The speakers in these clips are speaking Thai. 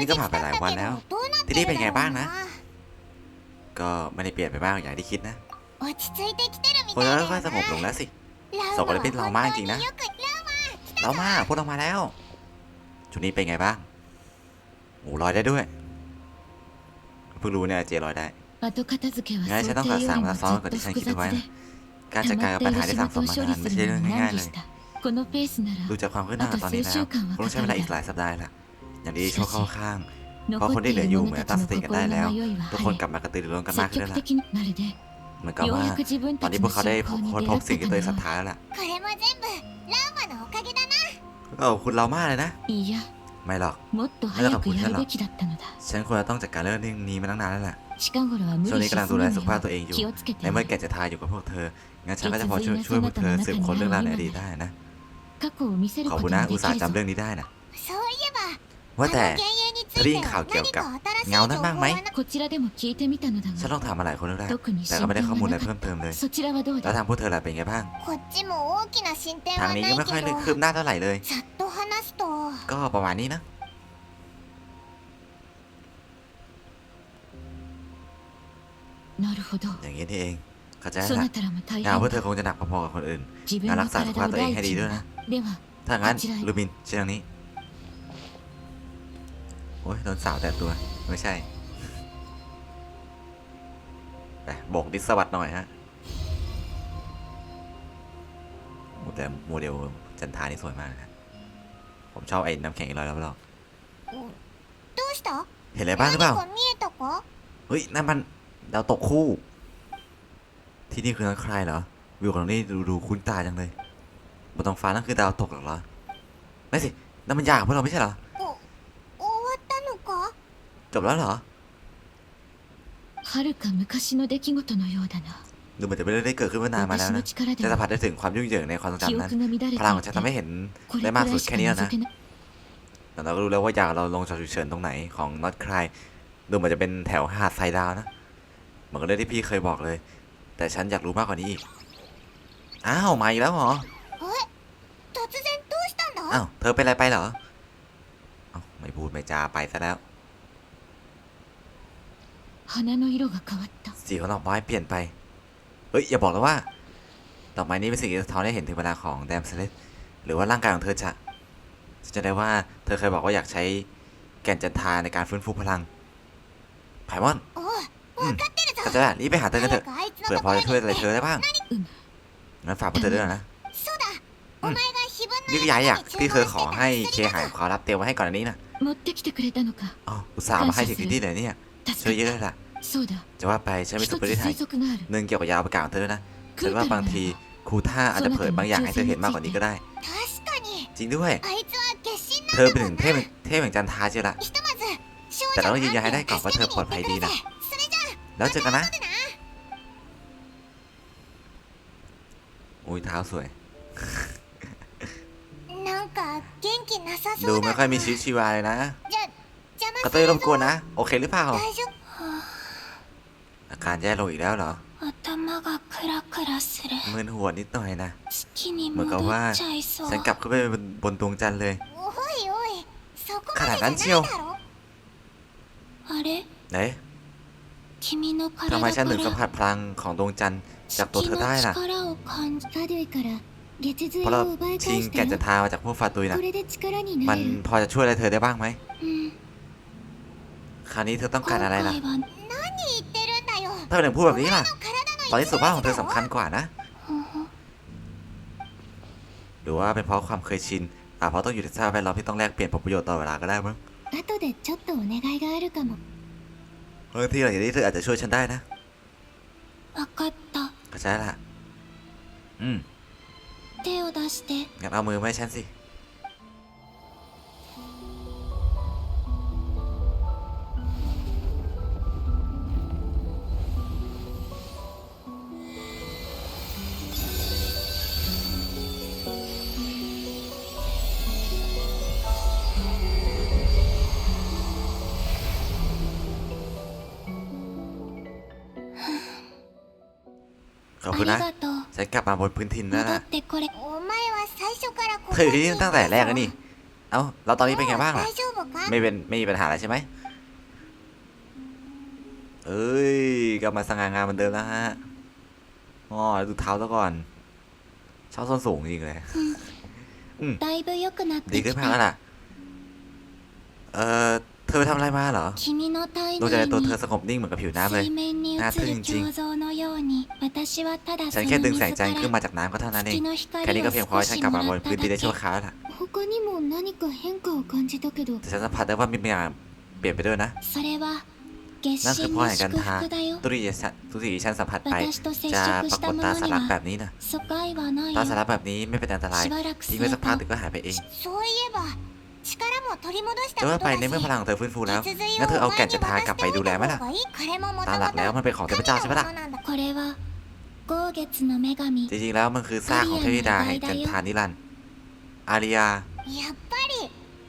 นี่ก็ผ่านไปหลายวันแล้ว ที่นี่เป็นไงบ้างนะ ก็ไม่ได้เปลี่ยนไปบ้างอย่างที่คิดนะพวกเราค่อยสงบลงแล้วสิสองคนเป็นเรามากจริงนะ เรามาพวกเรามาแล้ว ชุดนี้เป็นไงบ้างโอ้ลอยได้ด้วย เพิ่งรู้เนี่ยเจลอยได้งั้นฉันต้องสั่งมาซ้อมก่อนที่ฉันคิดไว้ การจัดการกับปัญหาที่สั่งสมมานานไม่ใช่เรื่องง่ายๆเลยดูจากความคืบหน้าตอนนี้แล้วคงใช้เวลาอีกหลายสัปดาห์ละ อย่างนี้ชอบเข้าข้าง เพราะคนที่เหลืออยู่เหมือนตั้งสติกันได้แล้ว ทุกคนกลับมากระตือรือร้นกันมากขึ้นแล้วล่ะเหมือนกับว่าตอนนี้พวกเขาได้พบคนพบสิ่งที่ตัวเองศรัทธาแล้วล่ะก็คุณเรามากเลยนะ ไม่หรอกไม่ต้องขอบคุณฉันหรอกฉันควรจะต้องจัดการเรื่องนี้มาตั้งนานแล้วล่ะช่วงนี้กำลังดูแลสุขภาพตัวเองอยู่ ในเมื่อแกจะทายอยู่กับพวกเธอ งั้นฉันก็จะพอช่วยช่วยพวกเธอสืบค้นเรื่องราวในอดีตได้นะ ขอบคุณนะอุตส่าห์จำเรื่องนี้ได้นะ ว่าแต่ได้ยินข่าวเกี่ยวกับเงานั้นบ้างไหมฉันลองถามมาหลายคนแล้วแต่ก็ไม่ได้ข้อมูลอะไรเพิ่มเติมเลย แล้วทางพวกเธอล่ะเป็นไงบ้าง ทางนี้ยังไม่ค่อยคืบหน้าเท่าไหร่เลย ก็ประมาณนี้นะอย่างนี้ที่เองเข้าใจละงานพวกเธอคงจะหนักพอๆกับคนอื่นงานรักษาสุขภาพตัวเองให้ดีด้วยนะ ถ้างั้นลูบินเช่นนี้ โอ้ยโดนสาวแต่ตัวไม่ใช่ไปโบกดิสวัสดหน่อยฮะแต่โมเดลจันทานี่สวยมากนะผมชอบไอ้น้ำแข็งอีลอยรอบๆเห็นอะไรบ้างหรือเปล่าเฮ้ยนั่นมันดาวตกคู่ ที่นี่คือน้ำคลายเหรอ วิวของนี่ดูดูคุ้นตาจังเลยบนท้องฟ้านั่นคือดาวตกหรอไม่สินั่นมันยากของพวกเราไม่ใช่เหรอ จบแล้วเหรอ はるか昔の出来事のようだな ดูเหมือนจะไม่ได้เกิดขึ้นเมื่อนานมาแล้ว 私の นะ 力で จะสัมผั は สได้ถึงความยุ่งเหยิงในความทรง 記 จำนั้น 憶が乱れて พลังของ い ฉัน て ทำให้เห็น これ ได้ く มาก ら สุ い ด し แค่ か นี้แล้ว 覗 นะ けない แต่เราก็รู้แล้วว่าอยากเราลงจอฉุกเฉินตรงไหนของน็อตคลายดูเหมือนจะเป็นแถวหาดทรายดาวนะ เหมือนกับเรื่องที่พี่เคยบอกเลย แต่ฉันอยากรู้มากกว่านี้อีก อ้าวมาอีกแล้วเหรอ 突然どうしたんだ อ้าว เธอเป็นอะไรไปเหรอเอ้าไม่พูดไม่จาไปซะแล้ว 花の色が変わった สีของดอกไม้เปลี่ยนไป เฮ้ย อย่าบอกเลยว่า ดอกไม้นี้เป็นสิ่งที่สะท้อนให้เห็นถึงเวลาของแดมเซเลสหรือว่าร่างกายของเธอจะจะได้ว่าเธอเคยบอกว่าอยากใช้แก่นจันทาในการฟื้นฟูพลังไพมอนกัจจารีบไปหาเธอกันเถอะเผื่อพอจะช่วยอะไรเธอได้บ้างนั้นฝากพวเธอด้วยนะนี่ก็ยายอยากที่เธอขอให้เคหายขอรับเตียมไว้ให้ก่อนอันนี้นะอ๋ออุตส่าห์มาให้ถึงที่เลยเนี่ย เธอเยอะล่ะจะว่าไปฉันไม่ถูกปริทายเนื่องเกี่ยวกับยาประกาศเธอนะฉันว่าบางทีครูท่าอาจจะเผยบางอย่างให้เธอเห็นมากกว่านี้ก็ได้ จริงด้วย เธอเป็นหนึ่งเทพเทพแห่งจันทาเชียวล่ะแต่เราต้องยืนยันให้ได้ก่อนว่าเธอปลอดภัยดีนะแล้วเจอกันนะอุ้ยเท้าสวยดูไม่ค่อยมีชีวิตชีวาเลยนะ กระ す เตย る รบกวนนะ โอเคหรือเปล่า 大丈夫 อาการแย่ลงอีกแล้วเหรอ 頭がクラクラする มึนหัวนิดหน่อยนะ 月にเหมือนกับว่า ちゃいそ ฉันกลับขึ้นไปบนบนดวงจันทร์เลย おいおいそこขนาด ま นั้น で เชี じゃ ยว ないだろあれ ไหน 君の ทำไม 体 ฉัน か ถึงสัม ら ผัสพลังของดวงจันทร์จากตัว 月 เธอ の ได้ล่ะ 力を感じカドゥイから月髄 เพราะเรา を奪い ชิง 返し แก่ た นจัน よ ทรามาจากพวกฟาตุยนะ これで力に มั なんる พอจะช่วยอะไรเธอได้บ้างไหม うん คราวนี้เธอต้องการอะไรล่ะถ้าเป็นหนึ่งพูดแบบนี้ล่ะ ตอนนี้สุขภาพของเธอสำคัญกว่านะ หรือว่าเป็นเพราะความเคยชินอาจเพราะต้องอยู่ในสภาพแวดล้อมที่ต้องแลกเปลี่ยนผลประโยชน์ต่อเวลาก็ได้มั้งบางทีหรอย่างนี้เธออาจจะช่วยฉันได้นะเข้าใจละอืมงั้นเอามือมาให้ฉันสิ ฉันกลับมาบนพื้นทินแล้วนะเธออที่นี่ตั้งแต่แรกแล้วนี่ เอ้าเราตอนนี้เป็นไงบ้างล่ะ ไม่เป็นไม่มีปัญหาอะไรใช่ไหมเอ้ยกลับมาสง่างามเหมือนเดิมแล้วฮะอ๋อดูเท้าซะก่อนชอบส้นสูงจริงเลยดีขึ้นมากแล้วล่ะ เอ่อ เธอไปทำอะไรมาเหรอดูใจตัวเธอสงบนิ่งเหมือนกับผิวน้ำเลยน่าทึ่งจริงฉันแค่ดึงแสงจันทร์ขึ้นมาจากน้ำก็เท่านั้นเองแค่นี้ก็เพียงพอให้ฉันกลับมาบนพื้นดินได้ชั่วคราวละแต่ฉันสัมผัสได้ว่ามีบางอย่างเปลี่ยนไปด้วยนะนั่นคือพ่อแห่งการทาตุรีฉันตุรีฉันสัมผัสไป จะปรากฏตาสลักแบบนี้นะตาสลักแบบนี้ไม่เป็นอันตรายทิ้งไว้สักพักถึงก็หายไปเอง จอว่าไปในเมื่อพลังของเธอฟื้นฟูแล้วงั้นเธอเอาแก่นจะพากลับไปดูแลไหมล่ะตามหลักแล้วมันเป็นของเทพเจ้าใช่ไหมล่ะจริงๆแล้วมันคือซากของเทวีดาแห่งจันทานิรันอาริยา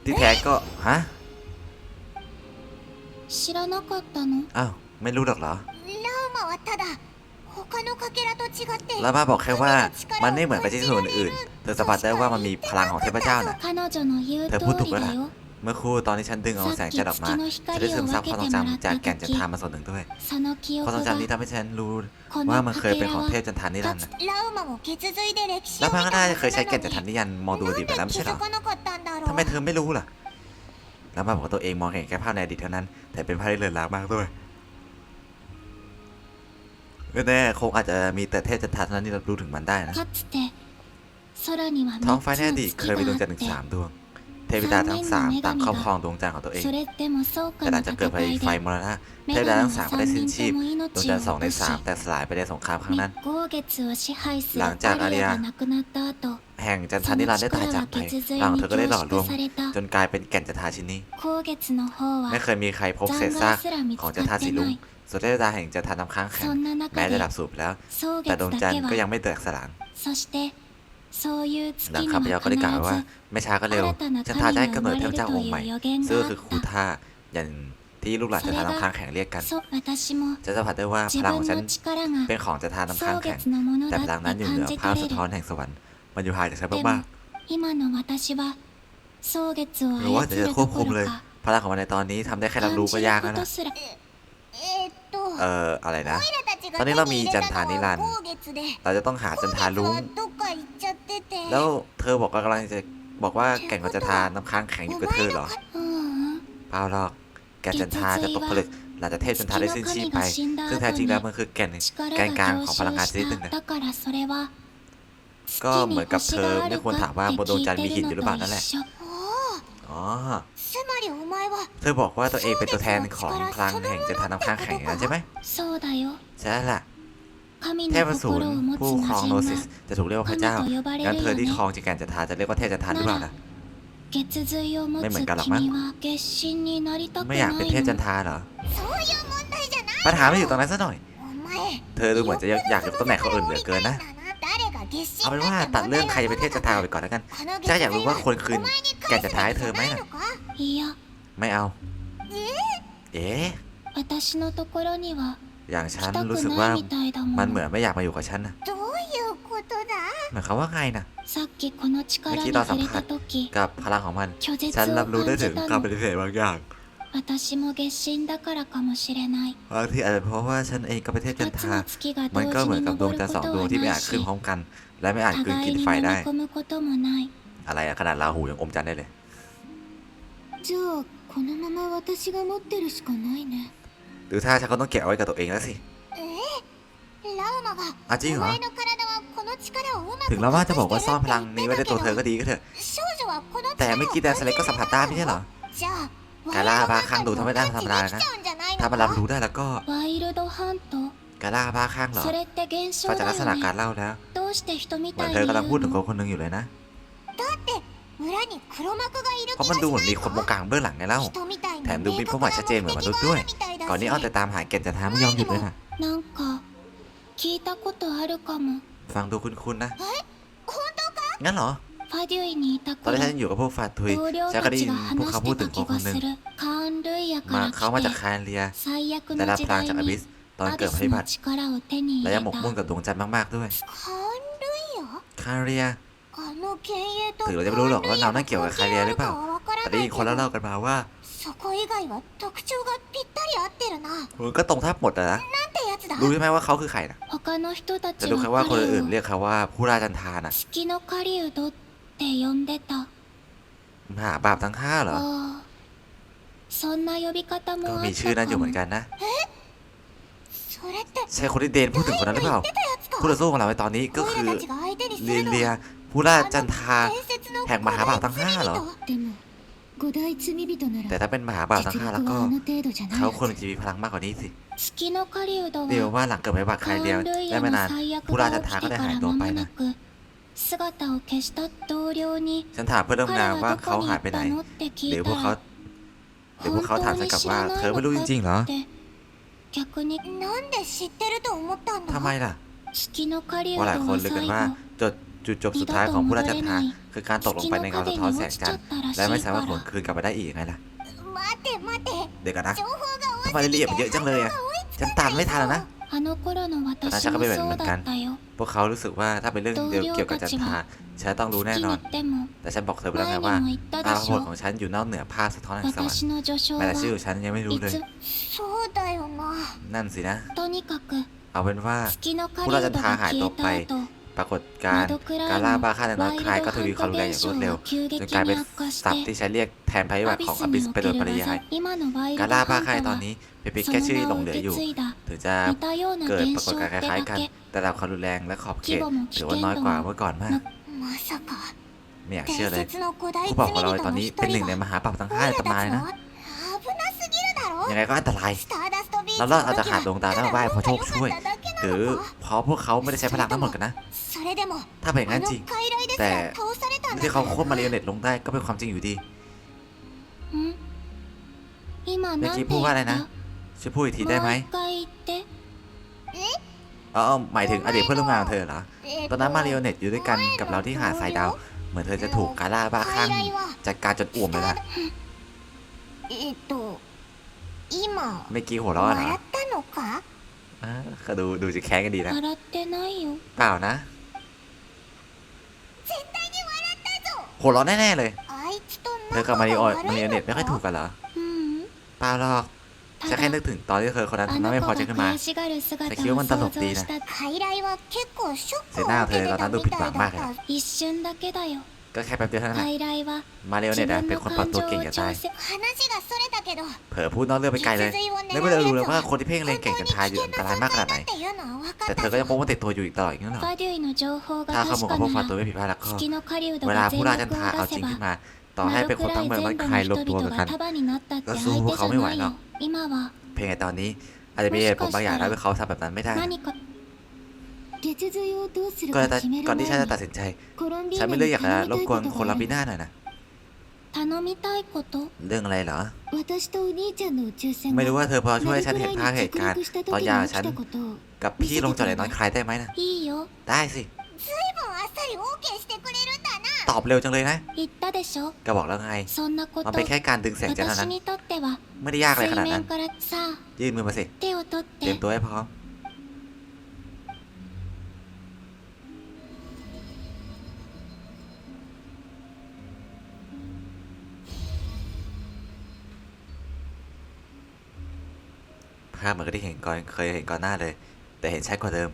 ที่แท้ก็ฮะอ้าวไม่รู้หรอกเหรอ ลาบ้าบอกแค่ว่ามันไม่เหมือนกับที่ส่วนอื่น เธอสัมผัสได้ว่ามันมีพลังของเทพเจ้าน่ะ เธอพูดถูกแล้วล่ะ เมื่อคู่ตอนที่ฉันดึงเอาแสงจันทร์ออกมาจะได้ซึมซับความทรงจำจากแก่นจันทามาส่วนหนึ่งด้วยความทรงจำนี้ทำให้ฉันรู้ว่ามันเคยเป็นของเทพจันทานิรันดร์แล้วพังก็น่าจะเคยใช้แก่นจันทานิยันมองดูอดีตไปแล้วไม่ใช่หรอทำไมเธอไม่รู้ล่ะแล้วมาบอกตัวเองมองเห็นแค่ภาพในอดีตเท่านั้น แต่เป็นภาพที่เลือนลางมากด้วย แน่คงอาจจะมีแต่เทพจันทราเท่านั้นที่เรารู้ถึงมันได้นะท้องฟ้าแน่ดีเคยมีดวงจันทร์ถึงสามดวง เทพดาทั้งสามต่างครอบครองดวงจันทร์ของตัวเอง แต่หลังจากเกิดไฟไฟมรณะเทพดาทั้งสามได้สิ้นชีพ ดวงจันทร์สองในสามแต่สลายไปในสงครามครั้งนั้น หลังจากอาริยาแห่งจันทานิรันดร์ได้ตายจากไปหลังเธอก็ได้หล่อรวม จนกลายเป็นแก่นจันทาชิ้นนี้ ไม่เคยมีใครพบเศษซากของจันทาสีลุง สุดท้ายดาแห่งจะทานน้ำค้างแข็งแม้จะดับสูบแล้ว แต่ดวงจันทร์ก็ยังไม่แตกสลางหลังข้าพเจ้าก็ได้กล่าวว่า ไม่ช้าก็เร็วจันทาจะให้กำเนิดเทพเจ้าองค์ใหม่ซึ่งคือคูท่าอย่างที่ลูกหลานจะทานน้ำค้างแข็งเรียกกันจะสัมผัสได้ว่าพลังของฉันเป็นของจะทานน้ำค้างแข็ง แต่พลังนั้นอยู่เหนือภาพสะท้อนแห่งสวรรค์ มันอยู่ห่างจากฉันมากๆหรือว่าจะควบคุมเลย พลังของมันในตอนนี้ทำได้แค่รับรู้ก็ยากแล้วนะ เอ่ออะไรนะ ตอนนี้เรามีจันทานิรันดร์เราจะต้องหาจันทาลุ้งแล้วเธอบอกว่ากำลังจะบอกว่าแก่นของจันทาน้ำค้างแข็งอยู่กับเธอเหรอเปล่าหรอกแก่จันทาจะตกผลึกหลังจากเทพจันทาได้สิ้นชีพไป ซึ่งแท้จริงแล้วมันคือแก่นแกนกลางของพลังงานชนิดหนึ่งนะก็เหมือนกับเธอไม่ควรถามว่าบนดวงจันทร์มีหินอยู่หรือเปล่านั่นแหละ อเธอบอกว่าตัวเองเป็นตัวแทนของพลังแห่งจันทาน้ำค้างแข็งนใช่ไหมใช่ละเทพสูรผู้ครองโนซิสจะถูกเรียกว่าพระเจ้างั้นเธอที่ครองจักรจันทาจะเรียกว่าเทพจันทาหรือเปล่านะไม่เหมือนกันหรอกมั้งไม่อยากเป็นเทพจันทาเหรอปัญหาไม่อยู่ตรงนั้นซะหน่อยเธอดูเหมือนจะอยากยกตำแหน่งเขาอื่นเหลือเกินนะ เอาเป็นว่าตัดเรื่องใครจะไปเทศจะทายออกไปก่อนแล้วกันเจ้าอยากรู้ว่าคนคืนแกจะท้ายเธอไหมนะไม่เอา เอ๊ะอย่างฉันรู้สึกว่ามันเหมือนไม่อยากมาอยู่กับฉันนะどหมายความว่าไงนะさっきこเมื่อกี้ตอนสัมผัสกับพลังของมันฉันรับรู้ได้ถึงたการのปฏิเสธบางอย่าง 私も月神だからかもしれないบางทีอาจจะเพราะว่าฉันเองก็ไปเทศจันทรามันก็เหมือนกับดวงจันทร์สองดวงที่ไม่อาจขึ้นพร้อมกัน และไม่อาจขึ้นกินไฟได้ อะไรอะขนาดลาหูยังอมจันทร์ได้เลยじゃあこのまま私が持ってるしかないねหรือถ้าฉันก็ต้องเก็บไว้กับตัวเองแล้วสิえจริงเหรอถึงแล้วว่าจะบอกว่าซ่อนพลังนี้ไว้ในตัวเธอก็ดีก็เถอะแต่ไม่คิดแต่สเล็กก็สัมผัสได้ไม่ใช่เหรอ กาล่าพาข้างดูทำไม่ได้ธรรมดานะ ถ้ามันรับรู้ได้แล้วก็กาล่าพาข้างเหรอก็จากลักษณะการเล่าแล้วเหมือนเธอกำลังพูดถึงคนคนหนึ่งอยู่เลยนะเพราะมันดูเหมือนมีคนบงการเบื้องหลังไงเล่า แถมดูมีพวกหมายชัดเจนเหมือนมนุษย์ด้วย ก่อนนี้อ้อนแต่ตามหาเกณฑ์จะท้าไม่ยอมหยุดเลยนะฟังดูคุ้นๆนะงั้นเหรอ ตอนที่ฉันอยู่กับพวกฟาทุยฉันก็ได้ยินพวกเขาพูดถึงคนคนหนึ่งมาเขามาจากคาเรียได้รับพลังจากอบิสตอนเกิดภัยผัติและยังหมกมุ่นกับดวงจันทร์มากๆด้วยคานเรียถือเราจะไม่รู้หรอกว่าเราน่าเกี่ยวกับคาเรียหรือเปล่าแต่ได้ยินคนเล่าๆกันมาว่ามันก็ตรงแทบหมดอะนะรู้ใช่ไหมว่าเขาคือใครนะแต่รู้แค่ว่าคนอื่นเรียกเขาว่าผู้ราชันทานอะ って呼んでた มหาบาปทั้งห้าเหรอ ああそんな呼び方 ก็ もあ มี っ ชื่อ た นั้นอยู่ か เห も มือนกันนะ それって ใช่คนที่เดนพูดถึงคนนั้นหรือเปล่า 出たやつか คู่ต่อสู้ของเราในตอนนี้ก็ オイ คือ ラたちが相手にす เรีย るの เรีย は ผู้ราชจันทา 伝説の แห่งมหาบาปทั้งห้าเหรอ でも五大罪人な แต่ ら ถ้าเป็นมหาบาปทั้ง 実 ห้า 力 แล้วก็ はあの程度じゃない เขา は ควร ず จะมีพลังมากกว่านี้สิ 月の狩人 เดียว は ว่าหลังเกิดภัยพิบัติใครเดียว カウンルイ ได้ ヤ ไม่ の นาน 最悪 ผู้ราช が จัน 起 ทา き ก็ て ได้ か หาย ら ตัว 間 ไป もな นะ く 姿を消した同僚に ฉันถามเพื่อนร่วม 彼 งาน は ว่า ど เขา こに หา 行 ย っ ไปไหน たのって聞 หรื い อพวก た เขา ら หรือพวกเขาถามฉันกลับว่า เธอไม่รู้จริงๆเหรอ って逆になんで知ってると思ったんだ ทำไมล่ะ 月の狩人 ว่าหลายคน は เลยกัน 最 ว่า 後 จดจุดจบสุดท้ายของผู้ราชจันทาคือการตกลงไปในเงาสะท้อนแสงจันทร์และไม่สามารถหวนคืนกลับมาได้อีกไงล่ะ 待て待て เดี๋ยวกันนะ 情報が ทำไมรายละเอียดมันเยอะจังเลยอะฉันตามไม่ทันแล้วนะ あの頃の私もそうだったよ พ วกเขารู้สึกว่าถ้าเป็นเรื่องเกี่ยวกับจันทราฉันต้องรู้แน่นอน แต่ฉันบอกเธอไปแล้วไงว่าภาพพจของฉันอยู่นอกเหนือภาพสะท้อนแห่งสวรรค์แต่ชื่อฉันยังไม่รู้เลย นั่นสินะ เอาเป็นว่าผู้ราชทาหายตัวไป ปรากฏการการล่าบ้าค่าในนอตคลายก็ทวีความรุนแรงอย่างรวดเร็วจนกลายเป็นศัพท์ที่ใช้เรียกแทนภัยพิบของอบิสไปโดยปริยายการล่าบ้าค่าใตอนนี้เป็นพียแค่ชื่อที่หลงเหลืออยู่ถึงจะเกิดปรากฏการณ์คล้ายๆกัน แต่ระดับความรุนแรงและขอบเขตถือว่าน้อยกว่าเมื่อก่อนมากไม่อยากเชื่อเลยผู้บอกของเราตอนนี้เป็นหนึ่งในมหาปราบทั้งห้าในตำนานนะยังไงก็อันตรายเราลอดเอาจากหาดดวงตาได้ไหวเพอโชคช่วย หรือเพราะพวกเขาไม่ได้ใช้พลังทั้งหมดกันนะ ถ้าเป็นอย่างนั้นจริง แต่ที่เขาโค่นมาเรียเนตลงได้ก็เป็นความจริงอยู่ดีเมื่อกี้พูดว่าอะไรนะช่วยพูดอีกทีได้ไหมอ๋อหมายถึงอดีตเพื่อนร่วมงานของเธอเหรอ ตอนนั้นมาริโอเนตอยู่ด้วยกันกับเราที่หาสายดาว เหมือนเธอจะถูกกาล่าบ้าคลั่งจัดการจนอ้วมไปแล้วเมื่อกี้หัวเราะเหรอ ก็ดูดูจะแค้งกันดีนะเปล่านะ絶หัวเราะแน่ๆเลยเธอกับมาริโอมาริโอเน็ตไม่ค่อยถูกกันเหรอเปล่าหรอกฉันแค่นึกถึงตอนที่เธอคนนั้นทำหน้าไม่พอใจขึ้นมาแต่คิวมันตลกดีしがる姿を想像した傀儡は結構ショックを受けてたみたいだがมากเลย ก็แค่แป๊บเดียวเท่านั้นแหละ 傀儡は มาริโอ 自 เน็ตอะ 分 เป็น の คนปรับ 感 ตั 情 ว を เก่งจะ 調 ตาย 整 話がそれたけど เผลอพูดนอกเรื่องไปไกลเลย 実髄を แล้ว 狙 ไม่ได้ う รู้เลย やつ ว่า は คนที่เพ่งเล็งเก่งจันทราอยู่อันตรายมากขนาดไหน っていうのは分か แต่ っ เธ た อก็ยังพกมันติดตัวอยู่อีกตลอดอย่างนั้นเหรอ ファデュイの情報が ถ้าข้อ 確 มูลข か องพวก な ฟา ら ตัวไม่ผิดพลาดแล้วก็ 月の狩人 เว が ลา 全 ผู้ 力 รา を ชจันทราเอาจ 出 ริ せ งขึ้น ば มา ต่อให้ 窓 เป็น く คน ら ทั้ง い เมือง 全 ไม่ 土 ใคร の รวม 人 ตัว 々 กัน が束になったって ก็ 相 สู้พวก 手 เขา じゃ ไม่ไหว ない หรอ よ ก 今は เพียงแต่ตอนนี้อาจจะมีเหตุผลบางอย่างทำให้เขาทำแบบนั้นไม่ได้ ก่อนจก่อนที่ฉันจะตัดสินใจ ฉันไม่เลือกอยากจะรบกวนคนรับบิน่าหน่อยนะเรื่องอะไรเหรอ ไม่รู้ว่าเธอพอช่วยฉันเห็นภาพเหตุการณ์ตอนยาฉัน กับพี่ลงจอดในนอนคลายได้ไหมนะ ได้สิตอบเร็วจังเลยนะก็บอกแล้วไง มันเป็นแค่การดึงแสงจันทร์นะ ไม่ได้ยากอะไรขนาดนั้น ยื่นมือมาสิ เตรียมตัวให้พร้อม ภาพเหมือนกับที่เห็นก่อนเคยเห็นก่อนหน้าเลย แต่เห็นชัดกว่าเดิม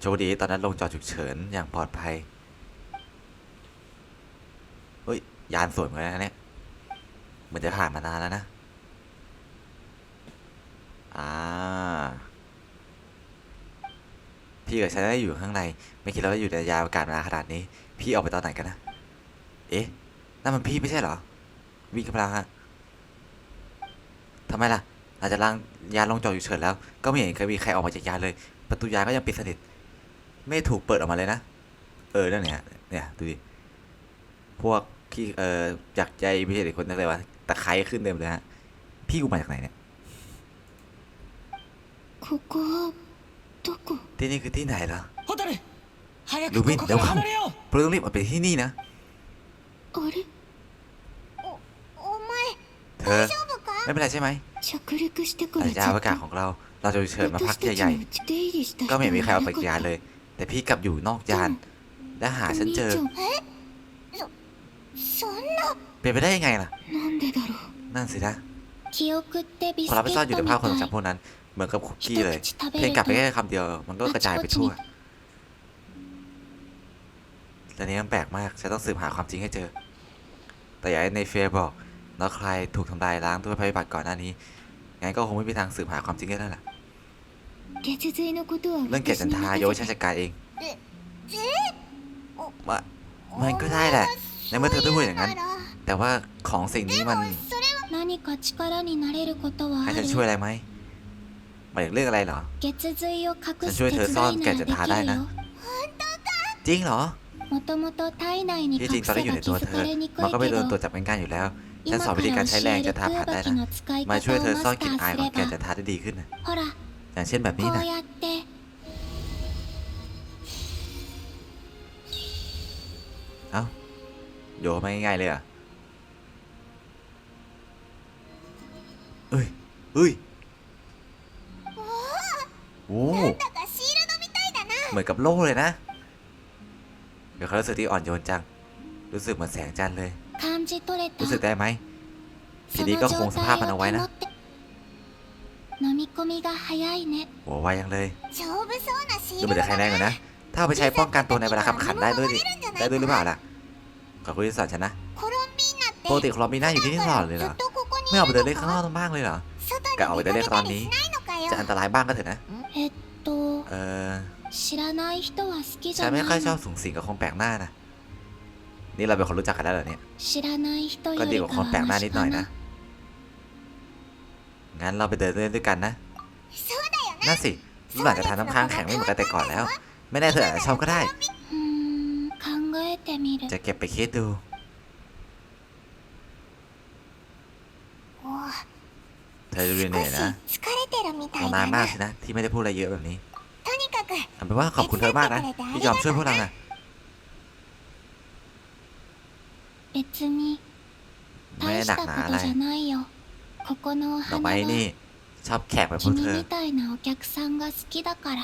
โชคดีตอนนั้นลงจอดฉุกเฉินอย่างปลอดภัยเฮ้ย ยานสวยเหมือนกันนะเนี่ยเหมือนจะผ่านมานานแล้วนะ อ่า พี่กับฉันได้อยู่ข้างใน ไม่คิดว่าจะอยู่ในยานอากาศนานขนาดนี้ พี่ออกไปตอนไหนกันนะ เอ๊ะนั่นมันพี่ไม่ใช่เหรอ วิ่งกำลังฮะทำไมล่ะ หลังจากล้างยาลงจอดอยู่เฉยแล้ว ก็ไม่เห็นเคยมีใครออกมาจากยาเลย ประตูยาก็ยังปิดสนิทไม่ถูกเปิดออกมาเลยนะ เออนั่นเนี่ยเนี่ยดูดิพวกพี่เอ่อจากใจพิเศษคนนั่นเลยวะแต่ใครขึ้นเต็มเลยฮะพี่กูมาจากไหนเนี่ยที่นี่คือที่ไหนเหรอลูบินเดี๋ยวเขาเราต้องรีบออกไปที่นี่นะเธอไม่เป็นไรใช่ไหม 着陸してか อา ら จจะอวกาศของเรา เราจะเฉินมาพัก 私たち ใหญ่ のうち出入りした ๆ 人 ก็ไม่เห็นมีใครออก は ไป いなか ยาน った เลย แต่พี่กลับอยู่นอกยาน และหาฉันเจอ お兄ちゃん そんな เป็นไปได้ยังไงล่ะ なんでだろう นั่นสินะ 記憶ってビ พ ス อ ケ เราไปซ่อน ッ อยู่ ト ใน み ภาพความทรง たい จำพวกนั้น เหมือนกับคุกกี้เลย 一口食べると เพียงกัดไปแค่คำเดียว มันก็กระจายไปทั่ว แต่นี้มันแปลกมาก ฉันต้องสืบหาความจริงให้เจอ แต่อย่างในเฟียบอก แล้วใครถูกทำลายล้างด้วยภัยพิบัติก่อนหน้านี้งั้นก็คงไม่มีทางสืบหาความจริงได้แล้วล่ะเรื่องเกีจันทาโยชาจักายเองว่ามันก็ได้แหละ ในเมื่อเธอต้องพูดอย่างนั้น แต่ว่าของสิ่งนี้มันให้ฉันช่วยอะไรไหมหมายถึงเรื่องอะไรเหรอ ฉันช่วยเธอซ่อนแก่จันทาได้นะ จริงเหรอที่จริงตอนที่อยู่ในตัวเธอ มันก็ไม่โดนตัวจับเป็นการอยู่แล้ว ฉันสอนวิธีการใช้แรงจะทาผ่านได้นะ มาช่วยเธอซ่อนกลิ่นอายของแกจะทาได้ดีขึ้นนะ อย่างเช่นแบบนี้นะ เอ้า โยมาง่ายๆเลยอะเอ้ยเอ้ยโอ้เหมือนกับโล่เลยนะ เดี๋ยวเขารู้สึกที่อ่อนโยนจัง รู้สึกเหมือนแสงจันทร์เลย รู้สึกได้ไหมทีนี้ก็คงสภาพมันเอาไว้นะโหัวไวยังเลยดูเหมือนจะแข็งแรงกว่นะ ถ้าเอาไปใช้ป้องกันตัวในเวลาขับขันได้ด้วยดิได้ด้วยหรือเปล่าล่ะกับคุณที่สอนฉันนะโปรติคลอมบีน่าอยู่ที่นี่ตลอดเลยเหรอ ไม่ออกไปเดินเล่นข้างนอกบ้างเลยเหรอกะออกไปเดินเล่นตอนนี้ จะอันตรายบ้างก็เถอะนะ เออฉันไม่ค่อยชอบสูงสิงกับคนแปลกหน้านะ นี่เราเป็นคนรู้จักกันแล้วเหรอเนี่ย ก็ดีกว่าคนแปลกหน้านิดหน่อยนะ งั้นเราไปเดินเล่นด้วยกันนะน่าสิรู้หลังจะทานน้ำค้างแข็งไม่เหมือนกันแต่ก่อนแล้ว ไม่แน่เธอะชอบก็ได้จะเก็บไปคิดดูเธอดูเหนี่อยนะนานมากสินะที่ไม่ได้พูดอะไรเยอะแบบนี้เอาเป็นว่าขอบคุณเธอมากนะที่ยอมช่วยพวกเรานะ 別に大したことじゃないよ。ここのお花は君みたいなお客さんが好きだから。